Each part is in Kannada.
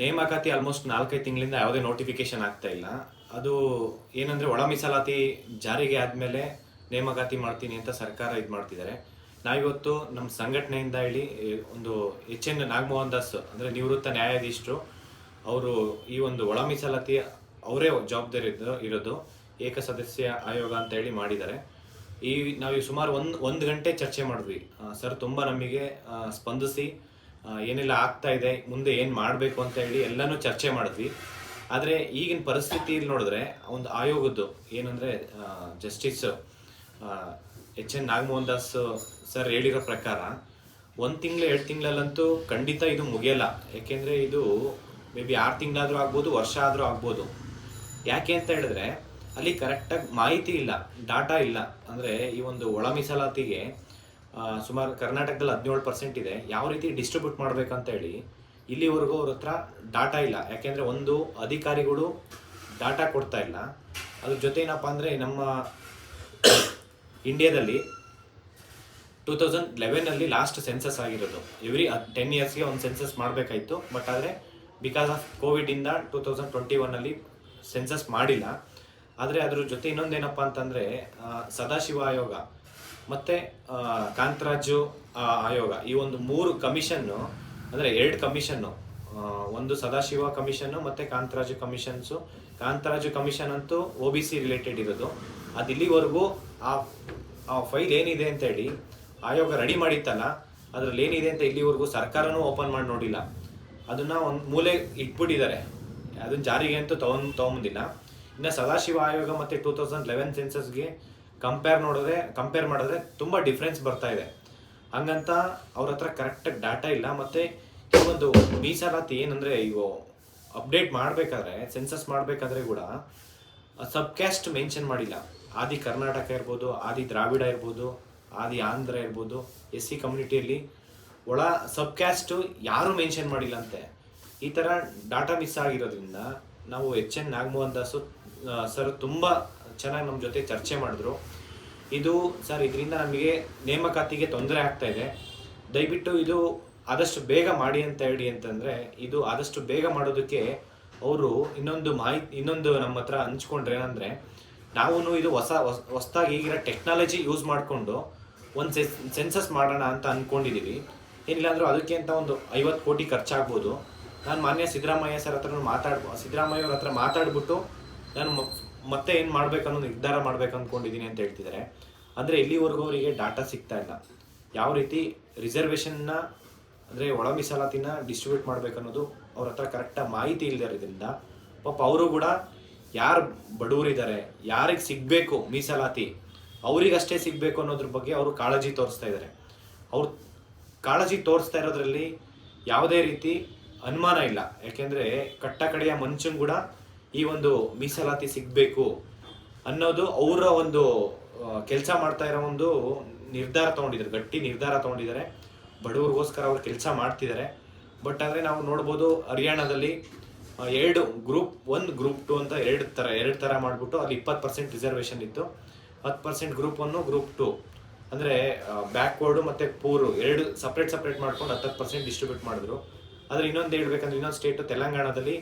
ನೇಮಕಾತಿ ಆಲ್ಮೋಸ್ಟ್ ನಾಲ್ಕೈದು ತಿಂಗಳಿಂದ ಯಾವುದೇ ನೋಟಿಫಿಕೇಶನ್ ಆಗ್ತಾ ಇಲ್ಲ. ಅದು ಏನಂದ್ರೆ ಒಳ ಮೀಸಲಾತಿ ಜಾರಿಗೆ ಆದಮೇಲೆ ನೇಮಕಾತಿ ಮಾಡ್ತೀನಿ ಅಂತ ಸರ್ಕಾರ ಇದು ಮಾಡ್ತಿದ್ದಾರೆ. ನಾವಿವತ್ತು ನಮ್ಮ ಸಂಘಟನೆಯಿಂದ ಹೇಳಿ ಒಂದು ಎಚ್ ಎನ್ ನಾಗಮೋಹನ್ ದಾಸ್ ಅಂದರೆ ನಿವೃತ್ತ ನ್ಯಾಯಾಧೀಶರು, ಅವರು ಈ ಒಂದು ಒಳ ಮೀಸಲಾತಿ ಅವರೇ ಜವಾಬ್ದಾರಿ ಇರೋದು ಇರೋದು ಏಕಸದಸ್ಯ ಆಯೋಗ ಅಂತ ಹೇಳಿ ಮಾಡಿದ್ದಾರೆ. ಈ ನಾವು ಸುಮಾರು ಒಂದು ಒಂದು ಗಂಟೆ ಚರ್ಚೆ ಮಾಡಿದ್ವಿ. ಸರ್ ತುಂಬ ನಮಗೆ ಸ್ಪಂದಿಸಿ ಏನೆಲ್ಲ ಆಗ್ತಾ ಇದೆ, ಮುಂದೆ ಏನು ಮಾಡಬೇಕು ಅಂತ ಹೇಳಿ ಎಲ್ಲನೂ ಚರ್ಚೆ ಮಾಡಿದ್ವಿ. ಆದರೆ ಈಗಿನ ಪರಿಸ್ಥಿತಿಯಲ್ಲಿ ನೋಡಿದ್ರೆ ಒಂದು ಆಯೋಗದ್ದು ಏನಂದರೆ justice H N Nagamohan Das sir ಹೇಳಿರೋ ಪ್ರಕಾರ ಒಂದು ತಿಂಗಳು, ಎರಡು ತಿಂಗಳಲ್ಲಂತೂ ಖಂಡಿತ ಇದು ಮುಗಿಯಲ್ಲ. ಯಾಕೆಂದರೆ ಇದು ಮೇ ಬಿ ಆರು ತಿಂಗಳಾದರೂ ಆಗ್ಬೋದು, ವರ್ಷ ಆದರೂ ಆಗ್ಬೋದು. ಯಾಕೆ ಅಂತ ಹೇಳಿದ್ರೆ ಅಲ್ಲಿ ಕರೆಕ್ಟಾಗಿ ಮಾಹಿತಿ ಇಲ್ಲ ಡಾಟಾ ಇಲ್ಲ. ಅಂದರೆ ಈ ಒಂದು ಒಳ ಮೀಸಲಾತಿಗೆ ಸುಮಾರು ಕರ್ನಾಟಕದಲ್ಲಿ ಹದಿನೇಳು ಪರ್ಸೆಂಟ್ ಇದೆ. ಯಾವ ರೀತಿ ಡಿಸ್ಟ್ರಿಬ್ಯೂಟ್ ಮಾಡ್ಬೇಕಂತ ಹೇಳಿ ಇಲ್ಲಿವರೆಗೂ ಅವ್ರ ಹತ್ರ ಡಾಟಾ ಇಲ್ಲ. ಯಾಕೆಂದರೆ ಒಂದು ಅಧಿಕಾರಿಗಳು ಡಾಟಾ ಕೊಡ್ತಾ ಇಲ್ಲ. ಅದ್ರ ಜೊತೆ ಏನಪ್ಪ ಅಂದರೆ ನಮ್ಮ ಇಂಡಿಯಾದಲ್ಲಿ ಟೂ ತೌಸಂಡ್ ಲೆವೆನಲ್ಲಿ ಲಾಸ್ಟ್ ಸೆನ್ಸಸ್ ಆಗಿರೋದು. ಎವ್ರಿ ಟೆನ್ ಇಯರ್ಸ್ಗೆ ಒಂದು ಸೆನ್ಸಸ್ ಮಾಡಬೇಕಾಯಿತು. ಬಟ್ ಆದರೆ ಬಿಕಾಸ್ ಆಫ್ ಕೋವಿಡಿಂದ ಟೂ ತೌಸಂಡ್ ಟ್ವೆಂಟಿ ಒನ್ನಲ್ಲಿ ಸೆನ್ಸಸ್ ಮಾಡಿಲ್ಲ. ಆದರೆ ಅದ್ರ ಜೊತೆ ಇನ್ನೊಂದೇನಪ್ಪ ಅಂತಂದರೆ ಸದಾಶಿವ ಆಯೋಗ. ಮತ್ತು ಕಾಂತರಾಜು ಆಯೋಗ. ಈ ಒಂದು ಮೂರು ಕಮಿಷನ್ನು, ಅಂದರೆ ಎರಡು ಕಮಿಷನ್ನು ಒಂದು ಸದಾಶಿವ ಕಮಿಷನ್ನು ಮತ್ತು ಕಾಂತರಾಜು ಕಮಿಷನ್ಸು. ಕಾಂತರಾಜು ಕಮಿಷನ್ ಅಂತೂ ಓ ಬಿ ಸಿ ರಿಲೇಟೆಡ್ ಇರೋದು. ಅದು ಇಲ್ಲಿವರೆಗೂ ಆ ಆ ಫೈಲ್ ಏನಿದೆ ಅಂತ ಹೇಳಿ ಆಯೋಗ ರೆಡಿ ಮಾಡಿತ್ತಲ್ಲ, ಅದ್ರಲ್ಲಿ ಏನಿದೆ ಅಂತ ಇಲ್ಲಿವರೆಗೂ ಸರ್ಕಾರನೂ ಓಪನ್ ಮಾಡಿ ನೋಡಿಲ್ಲ. ಅದನ್ನ ಒಂದು ಮೂಲೆ ಇಟ್ಬಿಟ್ಟಿದ್ದಾರೆ. ಅದನ್ನು ಜಾರಿಗೆ ಅಂತೂ ತಗೊಂಡ್ ತಗೊಂಬಂದಿಲ್ಲ. ಇನ್ನು ಸದಾಶಿವ ಆಯೋಗ ಮತ್ತೆ ಟೂ ತೌಸಂಡ್ ಲೆವೆನ್ ಸೆನ್ಸಸ್ಗೆ ಕಂಪೇರ್ ನೋಡಿದ್ರೆ ಕಂಪೇರ್ ಮಾಡಿದ್ರೆ ತುಂಬ ಡಿಫ್ರೆನ್ಸ್ ಬರ್ತಾ ಇದೆ. ಹಂಗಂತ ಅವ್ರ ಹತ್ರ ಕರೆಕ್ಟಾಗಿ ಡಾಟಾ ಇಲ್ಲ. ಮತ್ತೆ ಈ ಒಂದು ಮೀಸಲಾತಿ ಏನಂದ್ರೆ, ಇವು ಅಪ್ಡೇಟ್ ಮಾಡಬೇಕಾದ್ರೆ ಸೆನ್ಸಸ್ ಮಾಡಬೇಕಾದ್ರೆ ಕೂಡ ಸಬ್ ಕ್ಯಾಸ್ಟ್ ಮೆನ್ಷನ್ ಮಾಡಿಲ್ಲ. ಆದಿ ಕರ್ನಾಟಕ ಇರ್ಬೋದು, ಆದಿ ದ್ರಾವಿಡ ಇರ್ಬೋದು, ಆದಿ ಆಂಧ್ರ ಇರ್ಬೋದು, ಎಸ್ ಸಿ ಕಮ್ಯುನಿಟಿಯಲ್ಲಿ ಒಳ ಸಬ್ ಕ್ಯಾಸ್ಟು ಯಾರೂ ಮೆನ್ಷನ್ ಮಾಡಿಲ್ಲ ಅಂತೆ ಈ ಥರ ಡಾಟಾ ಮಿಸ್ ಆಗಿರೋದ್ರಿಂದ ನಾವು H N Nagamohan Das sir ತುಂಬ ಚೆನ್ನಾಗಿ ನಮ್ಮ ಜೊತೆ ಚರ್ಚೆ ಮಾಡಿದ್ರು. ಇದು ಸರ್, ಇದರಿಂದ ನಮಗೆ ನೇಮಕಾತಿಗೆ ತೊಂದರೆ ಆಗ್ತಾ ಇದೆ. ದಯವಿಟ್ಟು ಇದು ಆದಷ್ಟು ಬೇಗ ಮಾಡಿ ಅಂತ ಹೇಳಿ ಅಂತಂದರೆ, ಇದು ಆದಷ್ಟು ಬೇಗ ಮಾಡೋದಕ್ಕೆ ಅವರು ಇನ್ನೊಂದು ಮಾಹಿತಿ, ಇನ್ನೊಂದು ನಮ್ಮ ಹತ್ರ ಹಂಚ್ಕೊಂಡ್ರೆ ಏನಂದರೆ ನಾವು ಇದು ಹೊಸ ಹೊಸದಾಗಿ ಈಗಿರೋ ಟೆಕ್ನಾಲಜಿ ಯೂಸ್ ಮಾಡಿಕೊಂಡು ಒಂದು ಸೆನ್ಸಸ್ ಮಾಡೋಣ ಅಂತ ಅಂದ್ಕೊಂಡಿದ್ದೀವಿ ಏನಿಲ್ಲ ಅಂದರೂ ಅದಕ್ಕೆ ಅಂತ ಒಂದು ಐವತ್ತು ಕೋಟಿ ಖರ್ಚಾಗ್ಬೋದು. ನಾನು ಮಾನ್ಯ ಸಿದ್ದರಾಮಯ್ಯ ಸರ್ ಹತ್ರ ಮಾತಾಡ್ ಸಿದ್ದರಾಮಯ್ಯ ಅವ್ರ ಹತ್ರ ಮಾತಾಡ್ಬಿಟ್ಟು ನಾನು ಮತ್ತೆ ಏನು ಮಾಡ್ಬೇಕು ಅನ್ನೋ ನಿರ್ಧಾರ ಮಾಡ್ಬೇಕು ಅಂದ್ಕೊಂಡಿದ್ದೀನಿ ಅಂತ ಹೇಳ್ತಿದ್ದಾರೆ ಅಂದರೆ ಇಲ್ಲಿವರೆಗೂ ಅವರಿಗೆ ಡಾಟಾ ಸಿಗ್ತಾ ಇಲ್ಲ. ಯಾವ ರೀತಿ ರಿಸರ್ವೇಷನ್ನ ಅಂದರೆ ಒಳ ಮೀಸಲಾತಿನ ಡಿಸ್ಟ್ರಿಬ್ಯೂಟ್ ಮಾಡ್ಬೇಕು ಅನ್ನೋದು ಅವ್ರ ಹತ್ರ ಕರೆಕ್ಟಾಗಿ ಮಾಹಿತಿ ಇಲ್ಲದಿರೋದ್ರಿಂದ ಪಾಪ ಅವರು ಕೂಡ ಯಾರು ಬಡವರಿದ್ದಾರೆ ಯಾರಿಗೆ ಸಿಗಬೇಕು ಮೀಸಲಾತಿ, ಅವರಿಗಷ್ಟೇ ಸಿಗಬೇಕು ಅನ್ನೋದ್ರ ಬಗ್ಗೆ ಅವರು ಕಾಳಜಿ ತೋರಿಸ್ತಾ ಇದ್ದಾರೆ ಅವ್ರು ಕಾಳಜಿ ತೋರಿಸ್ತಾ ಇರೋದ್ರಲ್ಲಿ ಯಾವುದೇ ರೀತಿ ಅನುಮಾನ ಇಲ್ಲ. ಯಾಕೆಂದರೆ ಕಟ್ಟ ಕಡೆಯ ಮನುಷ್ಯನ್ ಕೂಡ ಈ ಒಂದು ಮೀಸಲಾತಿ ಸಿಗಬೇಕು ಅನ್ನೋದು ಅವರ ಒಂದು ಕೆಲಸ ಮಾಡ್ತಾ ಇರೋ ಒಂದು ನಿರ್ಧಾರ ತಗೊಂಡಿದ್ದಾರೆ, ಗಟ್ಟಿ ನಿರ್ಧಾರ ತಗೊಂಡಿದ್ದಾರೆ. ಬಡವರಿಗೋಸ್ಕರ ಅವ್ರು ಕೆಲಸ ಮಾಡ್ತಿದ್ದಾರೆ. ಬಟ್ ಅಂದರೆ ನಾವು ನೋಡ್ಬೋದು ಹರಿಯಾಣದಲ್ಲಿ ಎರಡು ಗ್ರೂಪ್ ಒನ್ ಗ್ರೂಪ್ ಟು ಅಂತ ಎರಡು ಥರ ಎರಡು ಥರ ಮಾಡಿಬಿಟ್ಟು ಅಲ್ಲಿ ಇಪ್ಪತ್ತು ಪರ್ಸೆಂಟ್ ರಿಸರ್ವೇಷನ್ ಇತ್ತು. ಹತ್ತು percent group one group two ಅಂದರೆ ಬ್ಯಾಕ್ವರ್ಡು ಮತ್ತು ಪೂರು ಎರಡು ಸಪ್ರೇಟ್ ಸಪ್ರೇಟ್ ಮಾಡ್ಕೊಂಡು ಹತ್ತು ಪರ್ಸೆಂಟ್ ಡಿಸ್ಟ್ರಿಬ್ಯೂಟ್ ಮಾಡಿದ್ರು. ಆದರೆ ಇನ್ನೊಂದು ಹೇಳ್ಬೇಕಂದ್ರೆ ಇನ್ನೊಂದು ಸ್ಟೇಟು ತೆಲಂಗಾಣದಲ್ಲಿ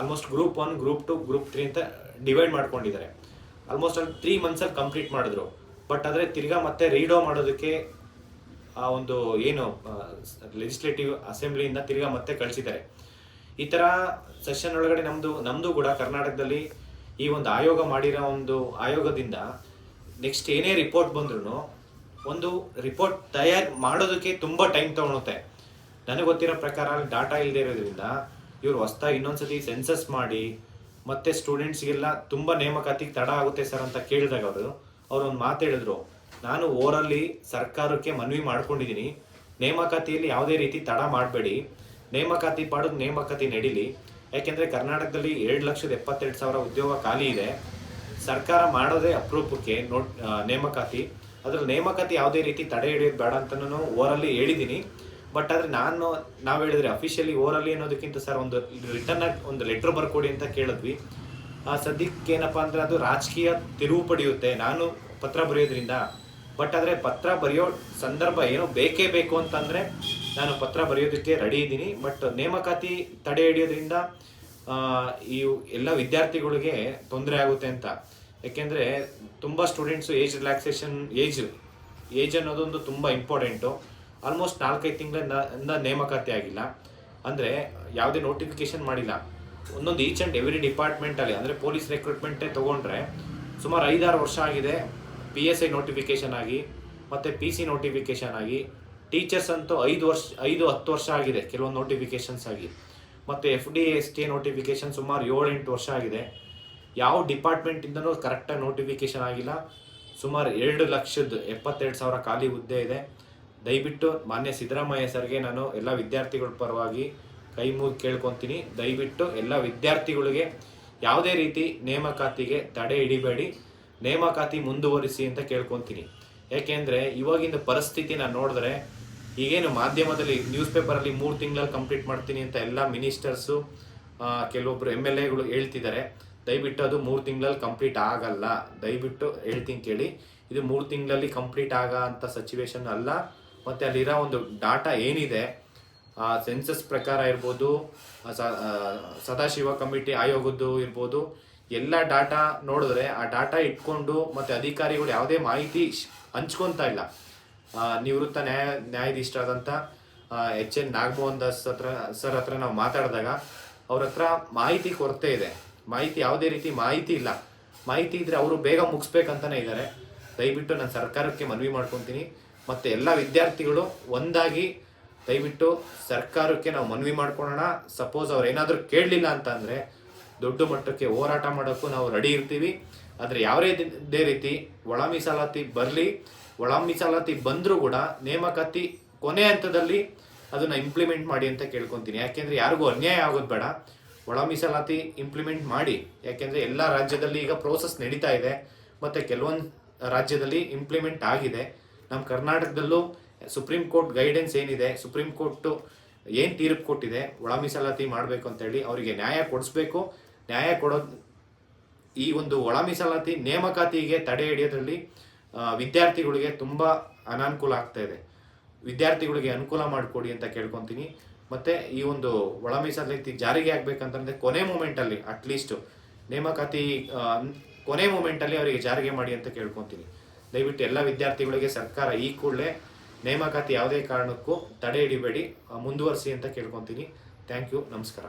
almost group one group two group three ಅಂತ ಡಿವೈಡ್ ಮಾಡ್ಕೊಂಡಿದ್ದಾರೆ. ಆಲ್ಮೋಸ್ಟ್ ಅಲ್ಲಿ ತ್ರೀ ಮಂತ್ಸಲ್ಲಿ ಕಂಪ್ಲೀಟ್ ಮಾಡಿದ್ರು. ಬಟ್ ಆದರೆ ತಿರ್ಗಾ ಮತ್ತೆ ರೀಡೋ ಮಾಡೋದಕ್ಕೆ, ಆ ಒಂದು ಏನು ಲೆಜಿಸ್ಲೇಟಿವ್ ಅಸೆಂಬ್ಲಿಯಿಂದ ತಿರ್ಗಾ ಮತ್ತೆ ಕಳಿಸಿದ್ದಾರೆ. ಈ ಥರ ಸೆಷನ್ ಒಳಗಡೆ ನಮ್ಮದು ನಮ್ಮದು ಕೂಡ ಕರ್ನಾಟಕದಲ್ಲಿ ಈ ಒಂದು ಆಯೋಗ ಮಾಡಿರೋ ಒಂದು ಆಯೋಗದಿಂದ ನೆಕ್ಸ್ಟ್ ಏನೇ ರಿಪೋರ್ಟ್ ಬಂದ್ರೂ ಒಂದು ರಿಪೋರ್ಟ್ ತಯಾರು ಮಾಡೋದಕ್ಕೆ ತುಂಬ ಟೈಮ್ ತಗೊಳುತ್ತೆ. ನನಗೆ ಗೊತ್ತಿರೋ ಪ್ರಕಾರ ಡಾಟಾ ಇಲ್ಲದೆ ಇರೋದ್ರಿಂದ ಇವರು ಹೊಸ್ದಾಗಿ ಇನ್ನೊಂದ್ಸತಿ ಸೆನ್ಸಸ್ ಮಾಡಿ ಮತ್ತೆ ಸ್ಟೂಡೆಂಟ್ಸ್ಗೆಲ್ಲ ತುಂಬ ನೇಮಕಾತಿಗೆ ತಡ ಆಗುತ್ತೆ ಸರ್ ಅಂತ ಕೇಳಿದಾಗ ಅವರು, ಅವ್ರು ಒಂದು ಮಾತು ಹೇಳಿದ್ರು. ನಾನು ಓರಲ್ಲಿ ಸರ್ಕಾರಕ್ಕೆ ಮನವಿ ಮಾಡ್ಕೊಂಡಿದ್ದೀನಿ ನೇಮಕಾತಿಯಲ್ಲಿ ಯಾವುದೇ ರೀತಿ ತಡ ಮಾಡಬೇಡಿ. ನೇಮಕಾತಿ ಪಾಡೋದು ನೇಮಕಾತಿ ನಡೀಲಿ. ಯಾಕೆಂದರೆ ಕರ್ನಾಟಕದಲ್ಲಿ ಎರಡು ಲಕ್ಷದ ಎಪ್ಪತ್ತೆರಡು ಸಾವಿರ ಉದ್ಯೋಗ ಖಾಲಿ ಇದೆ. ಸರ್ಕಾರ ಮಾಡೋದೇ ಅಪರೂಪಕ್ಕೆ ನೋಟ್ ನೇಮಕಾತಿ. ಅದ್ರಲ್ಲಿ ನೇಮಕಾತಿ ಯಾವುದೇ ರೀತಿ ತಡೆ ಹಿಡಿಯೋದು ಬೇಡ ಅಂತನೂ ಓರಲ್ಲಿ ಹೇಳಿದ್ದೀನಿ ಬಟ್ ಆದರೆ ನಾನು, ನಾವು ಹೇಳಿದ್ರೆ ಅಫಿಷಿಯಲಿ ಓರಲ್ಲಿ ಅನ್ನೋದಕ್ಕಿಂತ ಸರ್ ಒಂದು ರಿಟರ್ನ್ ಒಂದು ಲೆಟ್ರ್ ಬರ್ಕೊಡಿ ಅಂತ ಕೇಳಿದ್ವಿ. ಸದ್ಯಕ್ಕೆ ಏನಪ್ಪ ಅಂದ್ರೆ ಅದು ರಾಜಕೀಯ ತಿರುವು ಪಡೆಯುತ್ತೆ. ನಾನು ಪತ್ರ ಬರೆಯೋದ್ರಿಂದ. ಬಟ್ ಆದರೆ ಪತ್ರ ಬರೆಯೋ ಸಂದರ್ಭ ಏನೋ ಬೇಕೇ ಬೇಕು ಅಂತಂದ್ರೆ ನಾನು ಪತ್ರ ಬರೆಯೋದಕ್ಕೆ ರೆಡಿ ಇದ್ದೀನಿ. ಬಟ್ ನೇಮಕಾತಿ ತಡೆ ಹಿಡಿಯೋದ್ರಿಂದ ಈ ಎಲ್ಲ ವಿದ್ಯಾರ್ಥಿಗಳಿಗೆ ತೊಂದರೆ ಆಗುತ್ತೆ ಅಂತ. ಯಾಕೆಂದರೆ ತುಂಬ students age relaxation age age ಅನ್ನೋದೊಂದು ತುಂಬ ಇಂಪಾರ್ಟೆಂಟು ಆಲ್ಮೋಸ್ಟ್ ನಾಲ್ಕೈದು ತಿಂಗಳಿಂದ ನೇಮಕಾತಿ ಆಗಿಲ್ಲ. ಅಂದರೆ ಯಾವುದೇ ನೋಟಿಫಿಕೇಶನ್ ಮಾಡಿಲ್ಲ. ಒಂದೊಂದು ಈಚ್ ಆ್ಯಂಡ್ ಎವ್ರಿ ಡಿಪಾರ್ಟ್ಮೆಂಟಲ್ಲಿ ಅಂದರೆ ಪೊಲೀಸ್ ರೆಕ್ರೂಟ್ಮೆಂಟೇ ತೊಗೊಂಡ್ರೆ ಸುಮಾರು ಐದಾರು ವರ್ಷ ಆಗಿದೆ ಪಿ ಎಸ್ ಐ ನೋಟಿಫಿಕೇಶನ್ ಆಗಿ, ಮತ್ತು ಪಿ ಸಿ ನೋಟಿಫಿಕೇಶನ್ ಆಗಿ. ಟೀಚರ್ಸ್ ಅಂತೂ ಐದು ವರ್ಷ, ಐದು ಹತ್ತು ವರ್ಷ ಆಗಿದೆ ಕೆಲವೊಂದು ನೋಟಿಫಿಕೇಶನ್ಸ್ ಆಗಿ. ಮತ್ತು F D S T notification ಸುಮಾರು ಏಳು ಎಂಟು ವರ್ಷ ಆಗಿದೆ. ಯಾವ ಡಿಪಾರ್ಟ್ಮೆಂಟಿಂದನೂ ಕರೆಕ್ಟಾಗಿ ನೋಟಿಫಿಕೇಶನ್ ಆಗಿಲ್ಲ. ಸುಮಾರು ಎರಡು ಲಕ್ಷದ ಎಪ್ಪತ್ತೆರಡು ಸಾವಿರ ಖಾಲಿ ಹುದ್ದೆ ಇದೆ. ದಯವಿಟ್ಟು ಮಾನ್ಯ ಸಿದ್ದರಾಮಯ್ಯ ಸರ್ಗೆ ನಾನು ಎಲ್ಲ ವಿದ್ಯಾರ್ಥಿಗಳ ಪರವಾಗಿ ಕೈ ಮುಗಿ ಕೇಳ್ಕೊತೀನಿ. ದಯವಿಟ್ಟು ಎಲ್ಲ ವಿದ್ಯಾರ್ಥಿಗಳಿಗೆ ಯಾವುದೇ ರೀತಿ ನೇಮಕಾತಿಗೆ ತಡೆ ಹಿಡಿಬೇಡಿ. ನೇಮಕಾತಿ ಮುಂದುವರಿಸಿ ಅಂತ ಕೇಳ್ಕೊತೀನಿ. ಯಾಕೆಂದರೆ ಇವಾಗಿನ ಪರಿಸ್ಥಿತಿ ನಾನು ನೋಡಿದ್ರೆ ಈಗೇನು ಮಾಧ್ಯಮದಲ್ಲಿ ನ್ಯೂಸ್ ಪೇಪರಲ್ಲಿ ಮೂರು ತಿಂಗಳಲ್ಲಿ ಕಂಪ್ಲೀಟ್ ಮಾಡ್ತೀನಿ ಅಂತ ಎಲ್ಲ ಮಿನಿಸ್ಟರ್ಸು ಕೆಲವೊಬ್ರು ಎಂ ಎಲ್ ಎಗಳು ಹೇಳ್ತಿದ್ದಾರೆ. ದಯವಿಟ್ಟು ಅದು ಮೂರು ತಿಂಗಳಲ್ಲಿ ಕಂಪ್ಲೀಟ್ ಆಗಲ್ಲ. ದಯವಿಟ್ಟು ಹೇಳ್ತೀನಿ ಕೇಳಿ. ಇದು ಮೂರು ತಿಂಗಳಲ್ಲಿ ಕಂಪ್ಲೀಟ್ ಆಗ ಅಂತ ಸಿಚುವೇಶನ್ ಅಲ್ಲ. ಮತ್ತು ಅಲ್ಲಿರೋ ಒಂದು ಡಾಟಾ ಏನಿದೆ, ಆ ಸೆನ್ಸಸ್ ಪ್ರಕಾರ ಇರ್ಬೋದು ಸದಾಶಿವ ಕಮಿಟಿ ಆಯೋಗದ್ದು ಇರ್ಬೋದು, ಎಲ್ಲ ಡಾಟಾ ನೋಡಿದ್ರೆ ಆ ಡಾಟಾ ಇಟ್ಕೊಂಡು ಮತ್ತು ಅಧಿಕಾರಿಗಳು ಯಾವುದೇ ಮಾಹಿತಿ ಹಂಚ್ಕೊತಾ ಇಲ್ಲ. ನಿವೃತ್ತ ನ್ಯಾಯ ನ್ಯಾಯಾಧೀಶರಾದಂಥ ಎಚ್ ಎನ್ ನಾಗಮೋಹನ್ ದಾಸ್ ಹತ್ರ, ಸರ್ ಹತ್ರ ನಾವು ಮಾತಾಡಿದಾಗ ಅವ್ರ ಹತ್ರ ಮಾಹಿತಿ ಕೊರತೆ ಇದೆ. ಮಾಹಿತಿ ಯಾವುದೇ ರೀತಿ ಮಾಹಿತಿ ಇಲ್ಲ. ಮಾಹಿತಿ ಇದ್ರೆ ಅವರು ಬೇಗ ಮುಗಿಸ್ಬೇಕಂತಾನೆ ಇದ್ದಾರೆ. ದಯವಿಟ್ಟು ನಾನು ಸರ್ಕಾರಕ್ಕೆ ಮನವಿ ಮಾಡ್ಕೊತೀನಿ. ಮತ್ತು ಎಲ್ಲ ವಿದ್ಯಾರ್ಥಿಗಳು ಒಂದಾಗಿ ದಯವಿಟ್ಟು ಸರ್ಕಾರಕ್ಕೆ ನಾವು ಮನವಿ ಮಾಡ್ಕೊಳ್ಳೋಣ. ಸಪೋಸ್ ಅವ್ರು ಏನಾದರೂ ಕೇಳಲಿಲ್ಲ ಅಂತ ಅಂದರೆ ದೊಡ್ಡ ಮಟ್ಟಕ್ಕೆ ಹೋರಾಟ ಮಾಡೋಕ್ಕೂ ನಾವು ರೆಡಿ ಇರ್ತೀವಿ. ಆದರೆ ಯಾವುದೇ ರೀತಿ ಒಳ ಮೀಸಲಾತಿ ಬರಲಿ, ಒಳ ಮೀಸಲಾತಿ ಬಂದರೂ ಕೂಡ ನೇಮಕಾತಿ ಕೊನೆ ಹಂತದಲ್ಲಿ ಅದನ್ನು ಇಂಪ್ಲಿಮೆಂಟ್ ಮಾಡಿ ಅಂತ ಕೇಳ್ಕೊತೀನಿ. ಯಾಕೆಂದರೆ ಯಾರಿಗೂ ಅನ್ಯಾಯ ಆಗೋದು ಬೇಡ. ಒಳ ಮೀಸಲಾತಿ ಇಂಪ್ಲಿಮೆಂಟ್ ಮಾಡಿ. ಯಾಕೆಂದರೆ ಎಲ್ಲ ರಾಜ್ಯದಲ್ಲಿ ಈಗ ಪ್ರೋಸೆಸ್ ನಡೀತಾ ಇದೆ. ಮತ್ತು ಕೆಲವೊಂದು ರಾಜ್ಯದಲ್ಲಿ ಇಂಪ್ಲಿಮೆಂಟ್ ಆಗಿದೆ. ನಮ್ಮ ಕರ್ನಾಟಕದಲ್ಲೂ ಸುಪ್ರೀಂ ಕೋರ್ಟ್ ಗೈಡೆನ್ಸ್ ಏನಿದೆ, ಸುಪ್ರೀಂ ಕೋರ್ಟು ಏನು ತೀರ್ಪು ಕೊಟ್ಟಿದೆ, ಒಳ ಮೀಸಲಾತಿ ಮಾಡಬೇಕು ಅಂತೇಳಿ ಅವರಿಗೆ ನ್ಯಾಯ ಕೊಡಿಸ್ಬೇಕು. ನ್ಯಾಯ ಕೊಡೋ ಈ ಒಂದು ಒಳ ಮೀಸಲಾತಿ ನೇಮಕಾತಿಗೆ ತಡೆ ಹಿಡಿಯೋದ್ರಲ್ಲಿ ವಿದ್ಯಾರ್ಥಿಗಳಿಗೆ ತುಂಬ ಅನಾನುಕೂಲ ಆಗ್ತಾ ಇದೆ. ವಿದ್ಯಾರ್ಥಿಗಳಿಗೆ ಅನುಕೂಲ ಮಾಡಿಕೊಡಿ ಅಂತ ಕೇಳ್ಕೊತೀನಿ. ಮತ್ತು ಈ ಒಂದು ಒಳ ಮೀಸಲಾತಿ ಜಾರಿಗೆ ಆಗಬೇಕಂತಂದರೆ ಕೊನೆ ಮೂಮೆಂಟಲ್ಲಿ ಅಟ್ಲೀಸ್ಟು ನೇಮಕಾತಿ ಕೊನೆ ಮೂಮೆಂಟಲ್ಲಿ ಅವರಿಗೆ ಜಾರಿಗೆ ಮಾಡಿ ಅಂತ ಕೇಳ್ಕೊತೀನಿ. ದಯವಿಟ್ಟು ಎಲ್ಲ ವಿದ್ಯಾರ್ಥಿಗಳಿಗೆ ಸರ್ಕಾರ ಈ ಕೂಡಲೇ ನೇಮಕಾತಿ ಯಾವುದೇ ಕಾರಣಕ್ಕೂ ತಡೆ ಹಿಡಿಬೇಡಿ ಮುಂದುವರಿಸಿ ಅಂತ ಕೇಳ್ಕೊತೀನಿ. ಥ್ಯಾಂಕ್ ಯು ನಮಸ್ಕಾರ.